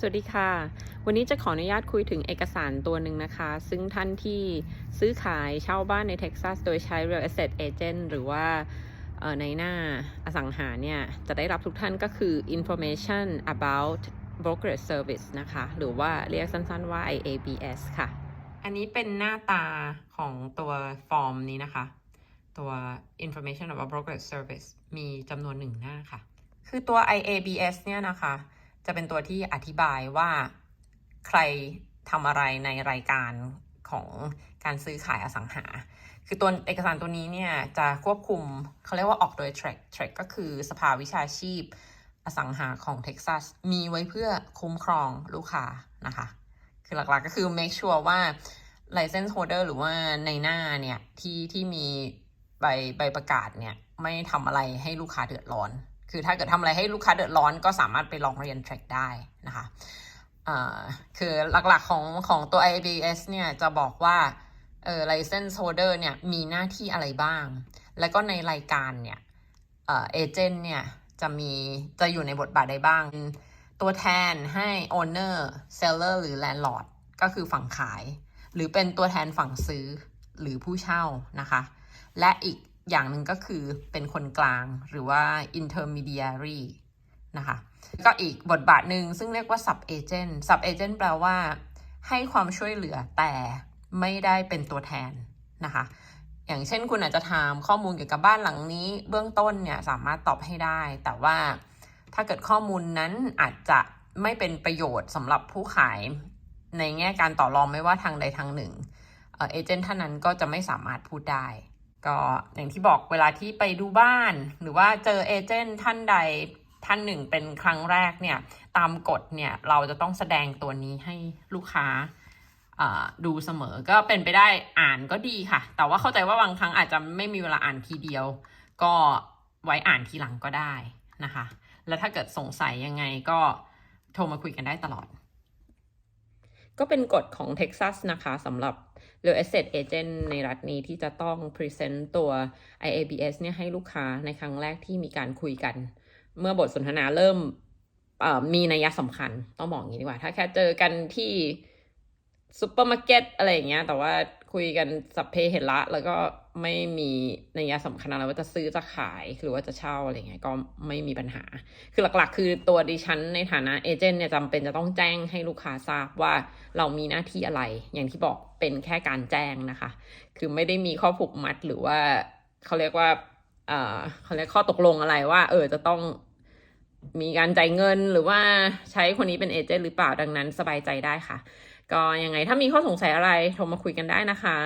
สวัสดีค่ะ วันนี้จะขออนุญาตคุยถึงเอกสารตัวหนึ่งนะคะ ซึ่งท่านที่ซื้อขายเช่าบ้านในเท็กซัสโดยใช้ real estate agent หรือว่าเอ่อในหน้าอสังหาเนี่ย จะได้รับทุกท่านก็คือ information about brokerage service นะคะ หรือว่าเรียกสั้นๆว่า IABS ค่ะ อันนี้เป็นหน้าตาของตัวฟอร์มนี้นะคะ ตัว information about brokerage service มีจำนวนหนึ่งหน้าค่ะ คือตัว IABS เนี่ยนะคะ จะเป็นตัวที่อธิบายว่าใครทำอะไรในรายการของการซื้อขายอสังหา คือตัวเอกสารตัวนี้เนี่ยจะควบคุมเขาเรียกว่าออกโดย TREC TREC ก็คือสภาวิชาชีพอสังหาของเท็กซัสมีไว้เพื่อคุ้มครองลูกค้านะคะ คือหลักๆก็คือ make sure ว่า license holder หรือว่าในหน้าเนี่ยที่ที่มีใบใบประกาศเนี่ยไม่ทำอะไรให้ลูกค้าเดือดร้อน คือถ้าเกิดทำอะไรให้ลูกค้าเดือดร้อนก็สามารถไปลองเรียน track ได้นะคะคือหลักๆของของตัว IBS เนี่ยจะบอกว่าเออ license holder เนี่ยมีหน้าที่อะไรบ้าง แล้วก็ในรายการเนี่ยเออเอเจนต์เนี่ยจะมีจะอยู่ในบทบาทใดบ้าง ตัวแทนให้ owner seller หรือ landlord ก็คือฝั่งขาย หรือเป็นตัวแทนฝั่งซื้อหรือผู้เช่านะคะ และอีก อย่างหนึ่งก็คือเป็นคนกลางหรือว่า intermediary นะคะก็อีกบทบาทหนึ่งซึ่งเรียกว่า sub agent sub agent แปลว่า ให้ความช่วยเหลือแต่ไม่ได้เป็นตัวแทนนะคะ อย่างเช่นคุณอาจจะถามข้อมูลเกี่ยวกับบ้านหลังนี้ เบื้องต้นเนี่ยสามารถตอบให้ได้ แต่ว่าถ้าเกิดข้อมูลนั้นอาจจะไม่เป็นประโยชน์สำหรับผู้ขายในแง่การต่อรองไม่ว่าทางใดทางหนึ่งเอเจนต์ท่านนั้นก็จะไม่สามารถพูดได้ ก็อย่างที่บอกเวลาที่ไปดูบ้าน หรือว่าเจอเอเจนต์ท่านใดท่านหนึ่งเป็นครั้งแรกเนี่ยตามกฎเนี่ยเราจะต้องแสดงตัวนี้ให้ลูกค้าดูเสมอก็เป็นไปได้อ่านก็ดีค่ะ แต่ว่าเข้าใจว่าบางครั้งอาจจะไม่มีเวลาอ่านทีเดียว ก็ไว้อ่านทีหลังก็ได้นะคะ แล้วถ้าเกิดสงสัยยังไงก็โทรมาคุยกันได้ตลอด ก็เป็นกฎของเท็กซัสนะคะสำหรับ real estate agent ในรัฐนี้ที่จะต้อง present ตัว IABS เนี่ยให้ลูกค้าในครั้งแรกที่มีการคุยกัน เมื่อบทสนทนาเริ่มมีนัยสำคัญต้องบอกอย่างนี้ดีกว่า ถ้าแค่เจอกันที่ซูเปอร์มาร์เก็ตอะไรอย่างเงี้ยแต่ว่าคุยกันสัพเพเหระแล้วก็ ไม่มีนัยสำคัญอะไรว่าจะซื้อจะขายหรือว่าจะเช่าอะไรเงี้ยก็ไม่มีปัญหา คือหลักๆ คือตัวดิฉันในฐานะเอเจนต์เนี่ยจำเป็นจะต้องแจ้งให้ลูกค้าทราบว่าเรามีหน้าที่อะไร อย่างที่บอกเป็นแค่การแจ้งนะคะ คือไม่ได้มีข้อผูกมัดหรือว่าเขาเรียกว่าเอ่อเขาเรียกข้อตกลงอะไรว่า เออจะต้องมีการจ่ายเงินหรือว่าใช้คนนี้เป็นเอเจนต์หรือเปล่าดังนั้นสบายใจได้ค่ะ ก็ยังไงถ้ามีข้อสงสัยอะไรโทรมาคุยกันได้นะคะ